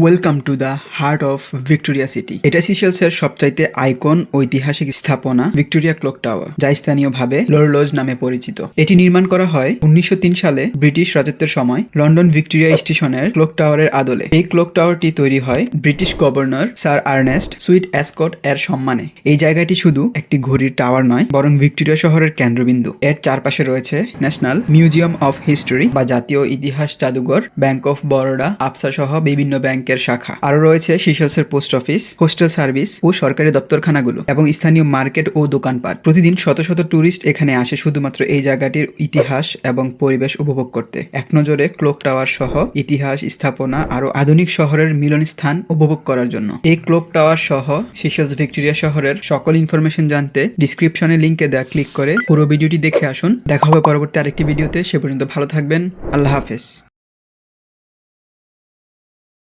Welcome to the heart of Victoria city এটা সিশেলসের সবচাইতে আইকন ঐতিহাসিক স্থাপনা ভিক্টোরিয়া ক্লক টাওয়ার যা স্থানীয়ভাবে লোরলোজ নামে পরিচিত। এটি নির্মাণ করা হয় উনিশশো তিন সালে ব্রিটিশ রাজত্বের সময় লন্ডন ভিক্টোরিয়া স্টেশনের ক্লক টাওয়ারের আদলে। এই ক্লক টাওয়ারটি তৈরি হয় British governor sir Ernest Sweet Escott এর সম্মানে। এই জায়গাটি শুধু একটি ঘড়ির টাওয়ার নয়, বরং ভিক্টোরিয়া শহরের কেন্দ্রবিন্দু। এর চারপাশে রয়েছে ন্যাশনাল মিউজিয়াম অফ হিস্টোরি বা জাতীয় ইতিহাস জাদুঘর ব্যাংক অফ বরোডা আফসা সহ বিভিন্ন ব্যাংকের শাখা। আরও রয়েছে সিশলসের পোস্ট অফিস, হোস্টেল সার্ভিস ও সরকারি দপ্তরখানাগুলো এবং স্থানীয় মার্কেট ও দোকানপাট। প্রতিদিন শত শত ট্যুরিস্ট এখানে আসে শুধুমাত্র এই জায়গাটির ইতিহাস এবং পরিবেশ উপভোগ করতে। এক নজরে ক্লোক টাওয়ার সহ ইতিহাস, স্থাপনা আরও আধুনিক শহরের মিলন স্থান উপভোগ করার জন্য। এই ক্লোক টাওয়ার সহ সিশলস ভিক্টোরিয়া শহরের সকল ইনফরমেশন জানতে ডিসক্রিপশনে লিংকে দেওয়া ক্লিক করে পুরো ভিডিওটি দেখে আসুন। দেখা হবে পরবর্তী আরেকটি ভিডিওতে। সে পর্যন্ত ভালো থাকবেন। আল্লাহ হাফেজ।